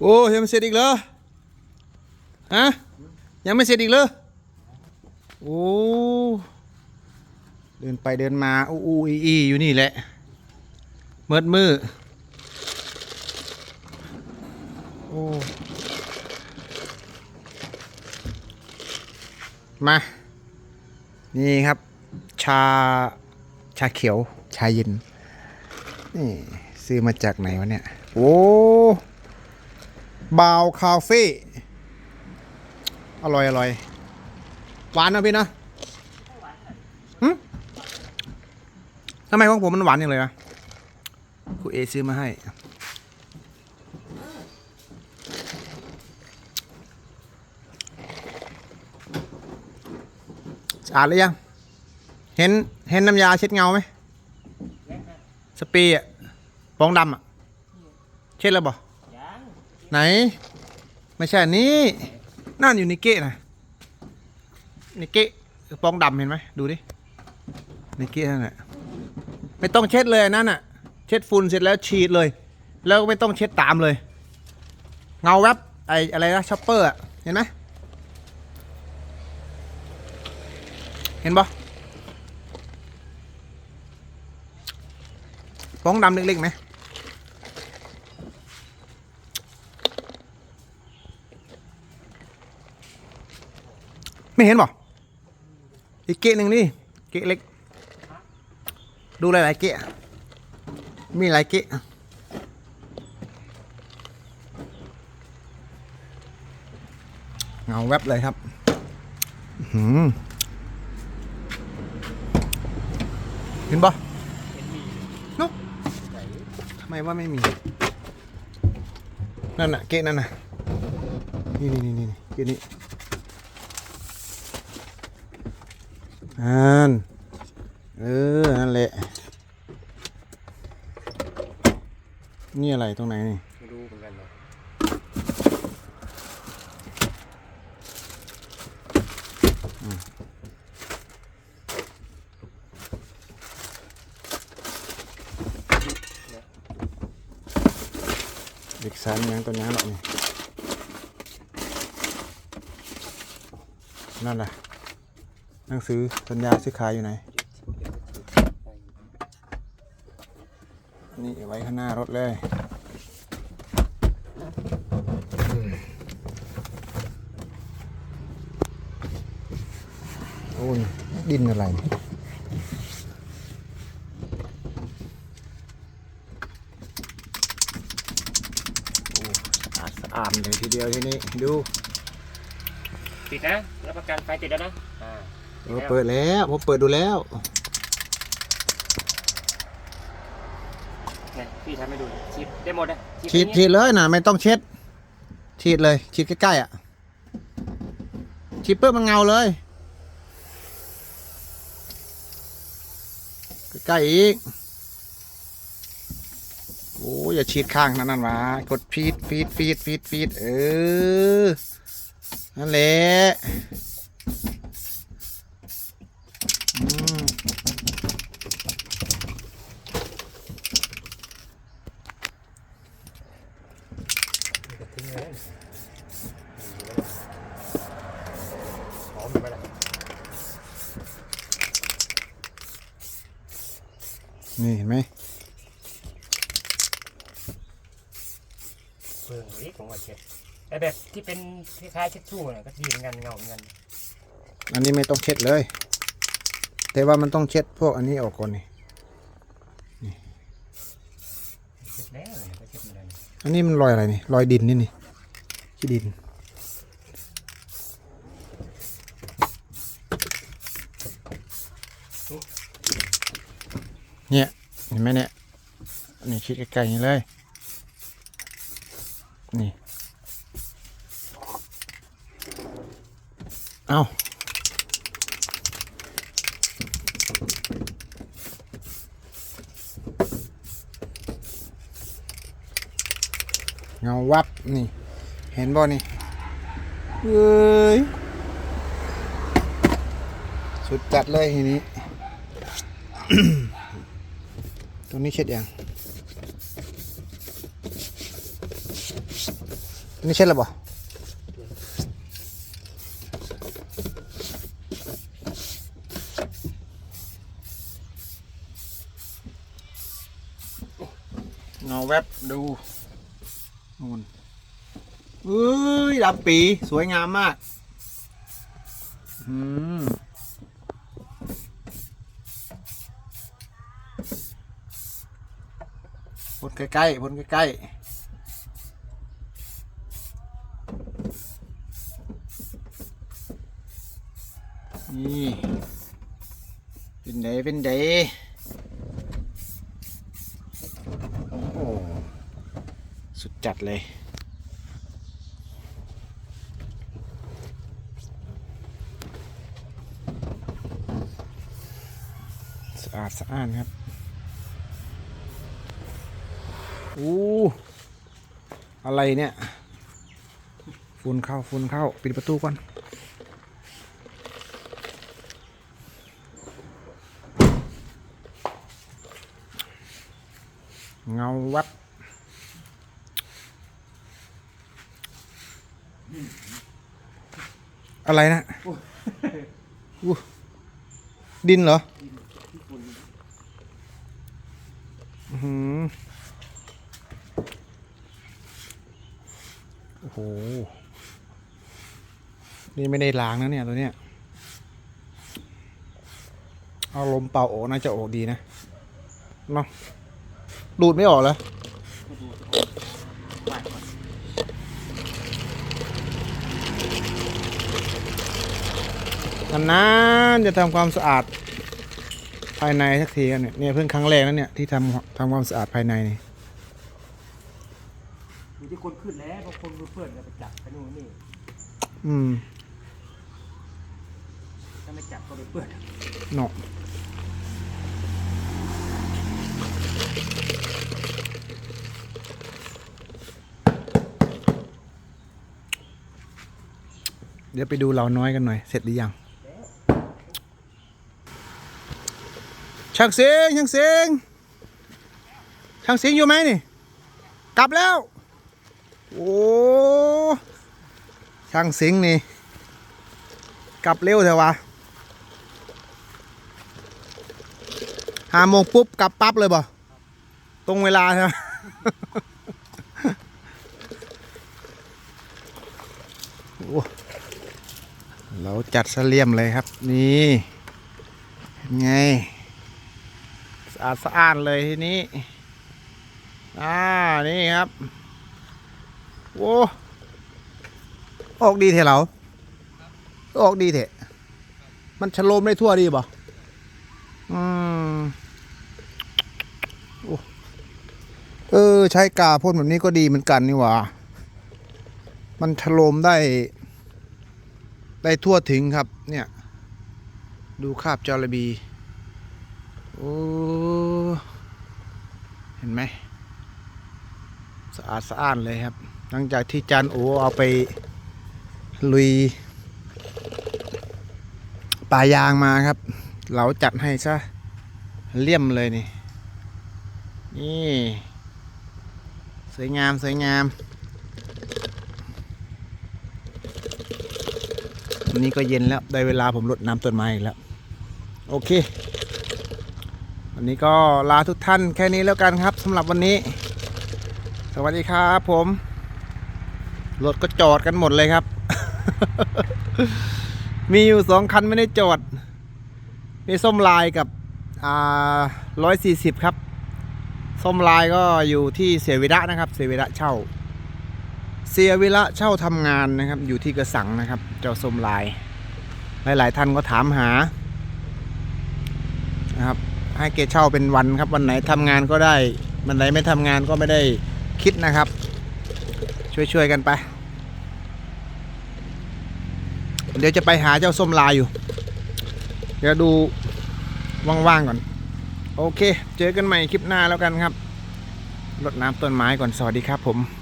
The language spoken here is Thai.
โอ้ยังไม่เสร็จอีกเหรอฮะยังไม่เสร็จอีกเหรอโอ้เดินไปเดินมาอู้อู้อีอีอยู่นี่แหละเมิดมือโอ้มานี่ครับ ชาชาเขียวชาเย็นนี่ซื้อมาจากไหนวะเนี่ย โอ้ บาวคาเฟ่อร่อยอร่อยหวานนะพี่นะหึทำไมของผมมันหวานอย่างเลยวะครูเอซื้อมาให้ สะอาดหรือยัง เห็น เห็นน้ำยาเช็ดเงาไหม สเปรย์อะฟองดำอะเช็ดแล้วบ่ยัง ไหน ไม่ใช่นี้นั่นอยู่ในเกะนะในเกะฟองดำเห็นไหมดูดิในเกะนั่นแหละไม่ต้องเช็ดเลยนั่นน่ะ เช็ดฝุ่นเสร็จแล้วฉีดเลย แล้วก็ไม่ต้องเช็ดตามเลย เงาแวบไออะไรนะช็อปเปอร์อะเห็นไหมเห็นบ่ฟองดำเล็กๆไหม ไม่เห็นบ่อีกเกะหนึ่งนี่เกะเล็ก ดูหลายๆเกะมีหลายเกะเงาแวบเลยครับหือเห็นบ่นุ๊กทำไมว่าไม่มี นั่นน่ะ เกะนั่นน่ะ นี่นี่นี่นี่เกะนี้ อันเออ นั่นแหละ นี่อะไรตรงไหนนี่ไม่รู้เหมือนกันเลยเด็กสารยังตัวนี้หรอกนี่นั่นแหละ หนังสือสัญญาซื้อขายอยู่ไหนนี่ไว้ข้างหน้ารถเลยอืมโอ้ยดินอะไรเนี่ยโอ้สะอาดสะอาดเลยทีเดียวที่นี่ดูติดนะ รับประกันไฟติดแล้วนะอ่า เออเปิดแล้วผมเปิดดูแล้วเนี่ยพี่ทำให้ดูฉีดได้หมดนะฉีดอย่างฉีงี้ดเลยนะไม่ต้องเช็ดฉีดเลยฉีดใกล้ๆอะฉีดเพื่อมันเงาเลยใกล้ๆอีกโอ้ยอย่าฉีดข้างนั่นนั่นวะกดฟีดฟีดฟีดฟีดฟีดเออนั่นแหละอืม ทิ้งเลยหอมไปละ นี่เห็นไหมเปลืองหรือของว่าเช็ดแต่แบบที่เป็นคล้ายๆเช็ดชู่น่ะก็ดีเหมือนกันเงาเหมือนกันอันนี้ไม่ต้องเช็ดเลย แต่ว่ามันต้องเช็ดพวกอันนี้ออกก่อนนี่เช็ดแล้วเนี่ยก็เช็ดเหมือนกันอันนี้มันรอยอะไรนี่รอยดินนี่นี่ขี้ดิน เนี่ยเห็นไหมเนี่ยนี่ชิดใกล้ๆนี่เลย นี่เอาเงาวับนี่ เห็นบ่นี่เอ้ยสุดจัดเลยทีนี้ ตรงนี้เช็ดยังนี่เช็ดแล้วบ่เงาแวบดูนู่นเอ้ยดำปี สวยงามมาก อืม พ่น ใกล้ๆพ่นใกล้ๆนี่เป็นเดเป็นเดโอ้โหสุดจัดเลยสะอาดสะอ้านครับ อู้อะไรเนี่ยฝุ่นเข้าฝุ่นเข้า ปิดประตูก่อน เงาวับอะไรนะอู้ดินเหรอ อื้อหือ โอ้โห นี่ไม่ได้ล้างนะเนี่ยตัวเนี้ยเอาลมเป่าออน่าจะออดีนะเนาะดูดไม่ออกเหรอนานๆจะทำความสะอาดภายในสักทีกันเนี่ยเนี่ยเพิ่งครั้งแรกนะเนี่ยที่ทำทำความสะอาดภายในนี่อยู่ที่ คนขึ้นแล้วบางคนมือเพื่อนก็ไปจับไปนู่นนี่อืมถ้าไม่จับก็ไปเปื้อนเนาะเดี๋ยวไปดูเราน้อยกันหน่อย เสร็จหรือยังช่างเสียงช่างเสียงช่างเสียงอยู่ไหมนี่ กลับแล้วโอ้ช่างสียงนี่ กลับเร็วเถอะวะห้าโมงปุ๊บกลับปั๊บเลยบ่ตรงเวลาใช่ไหมโอ้เราจัดเสลี่ยมเลยครับ นี่เห็นไงสะอาดสะอ้านเลยทีนี้ อ่า นี่ครับ โอ้ออกดีเถอะเราออกดีเถอะมันชโลมได้ทั่วดีบ่อืมโอ้เออ ใช้กาพ่นแบบนี้ก็ดีเหมือนกันนี่หว่า มันถล่มได้ ได้ทั่วถึงครับ เนี่ย ดูคราบจระบี โอ้ เห็นไหม สะอาดสะอ้านเลยครับ หลังจากที่จานโอเอาไปลุยป่ายางมาครับ เราจัดให้ซะเลี่ยมเลยนี่ นี่ สวยงามสวยงามวันนี้ก็เย็นแล้ว ได้เวลาผมรดน้ำต้นไม้อีกแล้ว โอเค วันนี้ก็ลาทุกท่านแค่นี้แล้วกันครับสำหรับวันนี้ สวัสดีครับผม รถก็จอดกันหมดเลยครับ มีอยู่สองคันไม่ได้จอด มีส้มลายกับอ่าร้อยสี่สิบครับ ส้มลายก็อยู่ที่เสียวิระนะครับ เสียวิระเช่า เสียวิระเช่าทำงานนะครับ อยู่ที่กระสังนะครับ เจ้าส้มลาย หลายๆท่านก็ถามหานะครับ ให้เกเช่าเป็นวันครับ วันไหนทำงานก็ได้ วันไหนไม่ทำงานก็ไม่ได้คิดนะครับ ช่วยๆกันไป เดี๋ยวจะไปหาเจ้าส้มลายอยู่ เดี๋ยวดูว่างๆก่อน โอเค เจอกันใหม่คลิปหน้าแล้วกันครับรดน้ำต้นไม้ก่อนสวัสดีครับผม